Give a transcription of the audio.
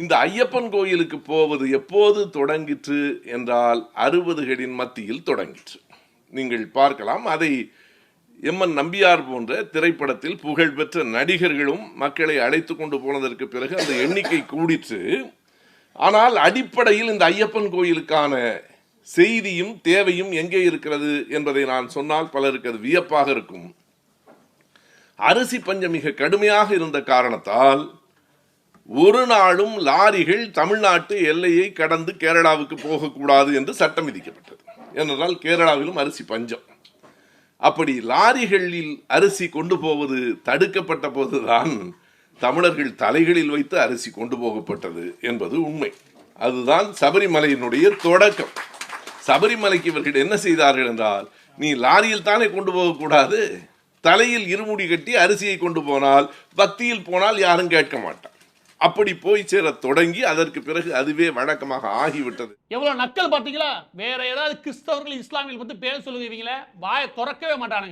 இந்த ஐயப்பன் கோயிலுக்கு போவது எப்போது தொடங்கிற்று என்றால் அறுபதுகளின் மத்தியில் தொடங்கிற்று. நீங்கள் பார்க்கலாம் அதை எம்என் நம்பியார் போன்ற திரைப்படத்தில் புகழ்பெற்ற நடிகர்களும் மக்களை அழைத்து கொண்டு போனதற்கு பிறகு அந்த எண்ணிக்கை கூடிற்று. ஆனால் அடிப்படையில் இந்த ஐயப்பன் கோயிலுக்கான செய்தியும் தேவையும் எங்கே இருக்கிறது என்பதை நான் சொன்னால் பலருக்கு அது வியப்பாக இருக்கும். அரிசி பஞ்சம் மிக கடுமையாக இருந்த காரணத்தால் ஒரு நாளும் லாரிகள் தமிழ்நாட்டு எல்லையை கடந்து கேரளாவுக்கு போகக்கூடாது என்று சட்டம் விதிக்கப்பட்டது. ஏனென்றால் கேரளாவிலும் அரிசி பஞ்சம். அப்படி லாரிகளில் அரிசி கொண்டு போவது தடுக்கப்பட்ட போதுதான் தமிழர்கள் தலைகளில் வைத்து அரிசி கொண்டு போகப்பட்டது என்பது உண்மை. அதுதான் சபரிமலையினுடைய தொடக்கம். சபரிமலைக்கு இவர்கள் என்ன செய்தார்கள் என்றால் நீ லாரியில் தானே கொண்டு போகக்கூடாது? தலையில் இருமுடி கட்டி அரிசியை கொண்டு போனால் பக்தியில் போனால் யாரும் கேட்க மாட்டான். அப்படி போய் சேர தொடங்கி அதற்கு பிறகு அதுவே வழக்கமாக ஆகிவிட்டது. எவ்வளவு நக்கல் பாத்தீங்களா வேற ஏதாவது கிறிஸ்தவர்கள் இஸ்லாமியர்கள் பத்தி பேச சொல்லுங்க வாயை திறக்கவே மாட்டானுங்க.